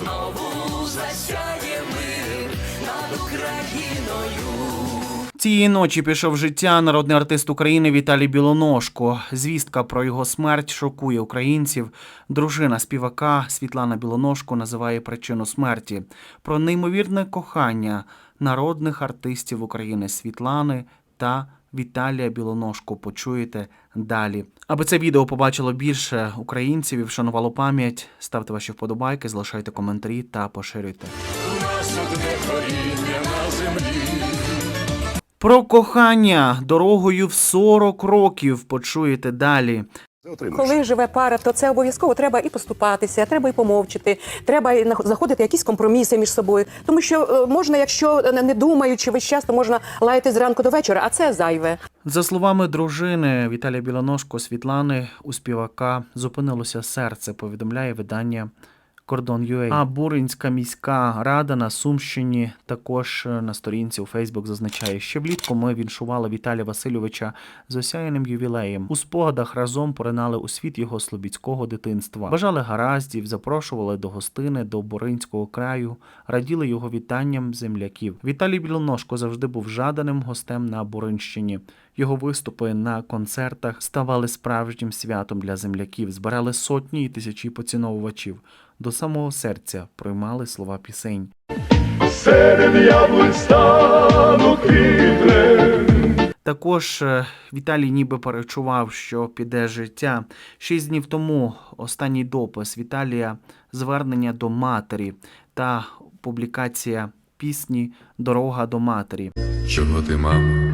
знову засяє мир над Україною. Цієї ночі пішов життя народний артист України Віталій Білоножко. Звістка про його смерть шокує українців. Дружина співака Світлана Білоножко називає причину смерті. Про неймовірне кохання народних артистів України Світлани та Віталія Білоножко почуєте далі. Аби це відео побачило більше українців і вшанувало пам'ять, ставте ваші вподобайки, залишайте коментарі та поширюйте. Нас одне коріння на землі. Про кохання дорогою в 40 років почуєте далі. Коли живе пара, то це обов'язково треба і поступатися, треба і помовчити, треба і знаходити якісь компроміси між собою. Тому що е, можна, якщо не не думаючи весь час, то можна лаяти зранку до вечора, а це зайве. За словами дружини Віталія Білоножко Світлани, у співака зупинилося серце, повідомляє видання Кордон UA. А Буринська міська рада на Сумщині також е, на сторінці у Фейсбук зазначає, що влітку ми віншували Віталія Васильовича з осяяним ювілеєм. У спогадах разом поринали у світ його слобідського дитинства. Бажали гараздів, запрошували до гостини до Буринського краю, раділи його вітанням земляків. Віталій Білоножко завжди був жаданим гостем на Буринщині. Його виступи на концертах ставали справжнім святом для земляків, збирали сотні і тисячі поціновувачів. До самого серця приймали слова пісень. Серед яблунь стану квітне. Також е, Віталій ніби перечував, що піде життя. Шість днів тому останній допис Віталія, звернення до матері та публікація пісні Дорога до матері. Чого ти, мамо,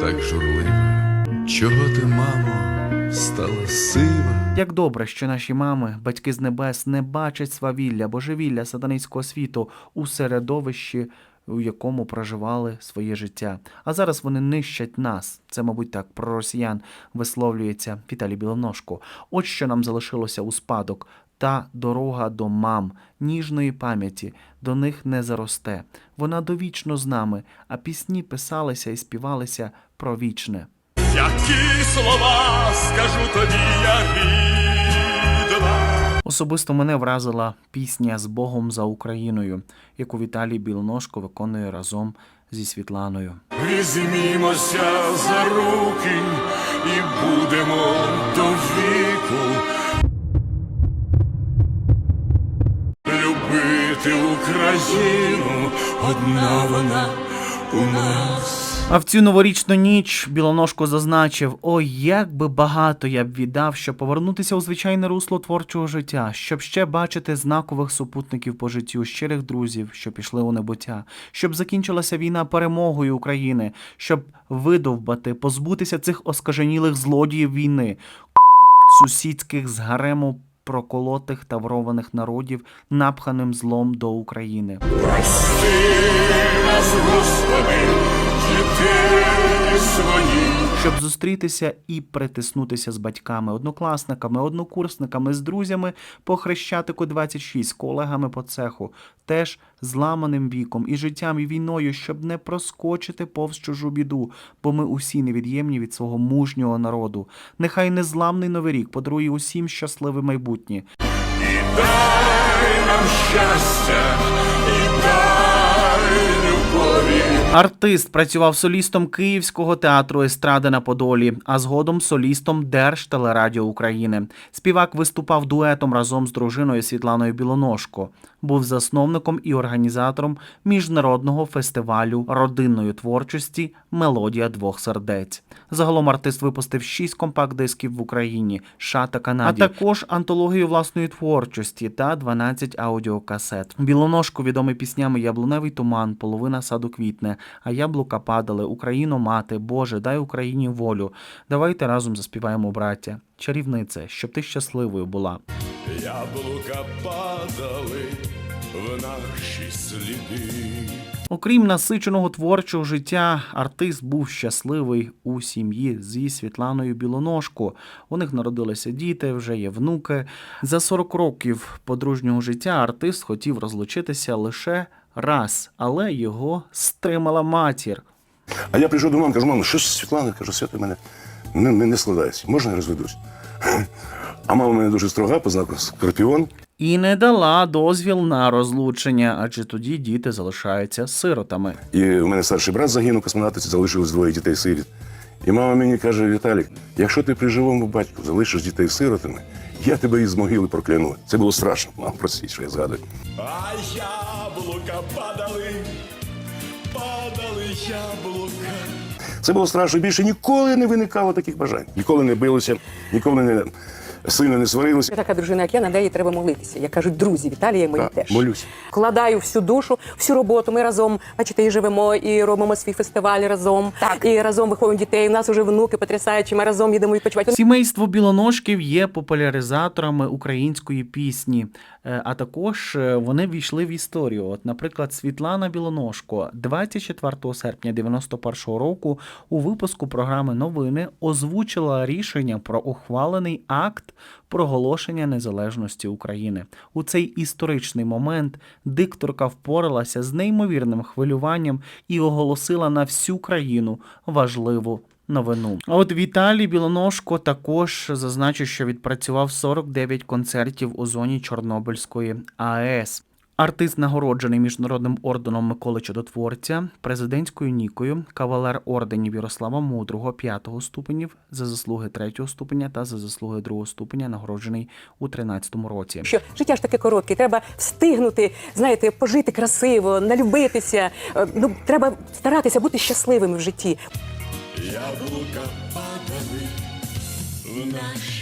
так журлива? Чого ти, мамо, стала сива? Як добре, що наші мами, батьки з небес, не бачать свавілля, божевілля сатанинського світу у середовищі, у якому проживали своє життя. А зараз вони нищать нас. Це, мабуть, так про росіян висловлюється Віталій Білоножко. От що нам залишилося у спадок. Та дорога до мам, ніжної пам'яті, до них не заросте. Вона довічно з нами, а пісні писалися і співалися про вічне. Які слова скажу тобі, я рідна. Особисто мене вразила пісня з Богом за Україною, яку Віталій Білоножко виконує разом зі Світланою. Візьмімося за руки і будемо до віку. Любити Україну, одна вона у нас. А в цю новорічну ніч Білоножко зазначив: ой, як би багато я б віддав, щоб повернутися у звичайне русло творчого життя, щоб ще бачити знакових супутників по життю, щирих друзів, що пішли у небуття, щоб закінчилася війна перемогою України, щоб видовбати, позбутися цих оскаженілих злодіїв війни, сусідських з гарему проколотих та врованих народів, напханим злом до України. Прости нас, Господи. Щоб зустрітися і притиснутися з батьками, однокласниками, однокурсниками, з друзями по Хрещатику 26, колегами по цеху, теж зламаним віком і життям, і війною, щоб не проскочити повз чужу біду, бо ми усі невід'ємні від свого мужнього народу. Нехай незламний новий рік подарує усім щасливе майбутнє. Дай нам щастя Артист працював солістом Київського театру естради на Подолі, а згодом солістом Держтелерадіо України. Співак виступав дуетом разом з дружиною Світланою Білоножко. Був засновником і організатором міжнародного фестивалю родинної творчості Мелодія двох сердець. Загалом артист випустив шість компакт-дисків в Україні, США та Канаді, а також антологію власної творчості та 12 аудіокасет. Білоножко відомий піснями Яблуневий туман, половина саду квітне, а яблука падали, Україно мати, Боже, дай Україні волю. Давайте разом заспіваємо, браття. Чарівнице, щоб ти щасливою була. Яблука падали в наші сліди. Окрім насиченого творчого життя, артист був щасливий у сім'ї зі Світланою Білоножко. У них народилися діти, вже є внуки. За 40 років подружнього життя артист хотів розлучитися лише раз, але його стримала матір. А я прийшов до мами, кажу, мамо, що Світлана? Кажу, свято мене не, не, не складається. Можна я розведусь? А мама мене дуже строга, по знаку Скорпіон. і не дала дозвіл на розлучення, адже тоді діти залишаються сиротами. І у мене старший брат загинув, космонавтиці залишилось двоє дітей сиріт. І мама мені каже: Віталік, якщо ти при живому батьку залишиш дітей сиротами, я тебе із могили прокляну. Це було страшно. Мам, простіть, що я згадую. А яблука падали, падали яблука. Це було страшно. Більше ніколи не виникало таких бажань. Ніколи не билося, ніколи не сильно не сварилися. Така дружина, як я, на неї треба молитися. Як кажуть, друзі, Віталія мої Так, теж. молюсь. Вкладаю всю душу, всю роботу. Ми разом, бачите, і живемо, і робимо свій фестиваль разом. Так. І разом виховуємо дітей. У нас вже внуки потрясаючі. Ми разом їдемо відпочивати. Сімейство білоножків є популяризаторами української пісні, е, а також е, вони війшли в історію. От, наприклад, Світлана Білоножко 24 серпня 91 року у випуску програми Новини озвучила рішення про ухвалений акт проголошення незалежності України. У цей історичний момент дикторка впоралася з неймовірним хвилюванням і оголосила на всю країну важливу новину. А от Віталій Білоножко також зазначив, що відпрацював 49 концертів у зоні Чорнобильської АЕС. Артист нагороджений міжнародним орденом Миколи Чудотворця, президентською нікою, кавалер орденів Ярослава Мудрого 5 ступенів за заслуги 3 ступеня та за заслуги 2 ступеня, нагороджений у 13 році. Що життя ж таке коротке, треба встигнути, знаєте, пожити красиво, налюбитися. Е, Ну, треба старатися бути щасливими в житті. Яблука падали в наші сліди.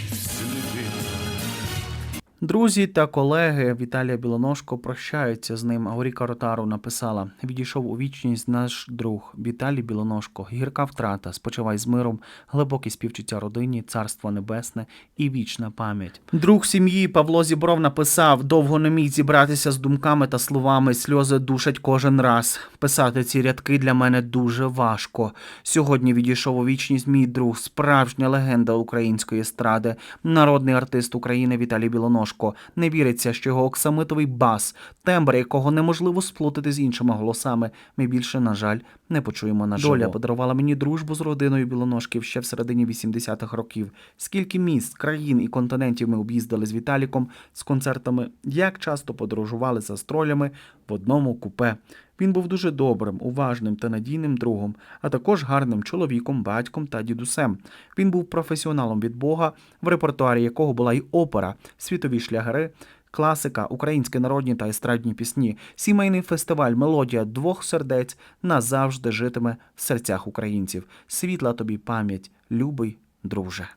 Друзі та колеги Віталія Білоножко прощаються з ним. Ауріка Ротару написала: відійшов у вічність наш друг Віталій Білоножко. Гірка втрата, спочивай з миром, глибокі співчуття родині, царство небесне і вічна пам'ять. Друг сім'ї Павло Зібров написав: довго не міг зібратися з думками та словами. Сльози душать кожен раз. Писати ці рядки для мене дуже важко. Сьогодні відійшов у вічність мій друг, справжня легенда української естради, народний артист України Віталій Білоножко. Не віриться, що його оксамитовий бас, тембр якого неможливо сплутати з іншими голосами. Ми більше, на жаль, не почуємо на Доля подарувала мені дружбу з родиною Білоножків ще в середині 80-х років. Скільки міст, країн і континентів ми об'їздили з Віталіком з концертами, як часто подорожували за астролями в одному купе. Він був дуже добрим, уважним та надійним другом, а також гарним чоловіком, батьком та дідусем. Він був професіоналом від Бога, в репертуарі якого була й опера, світові шлягери, класика, українські народні та естрадні пісні. Сімейний фестиваль Мелодія двох сердець назавжди житиме в серцях українців. Світла тобі пам'ять, любий друже.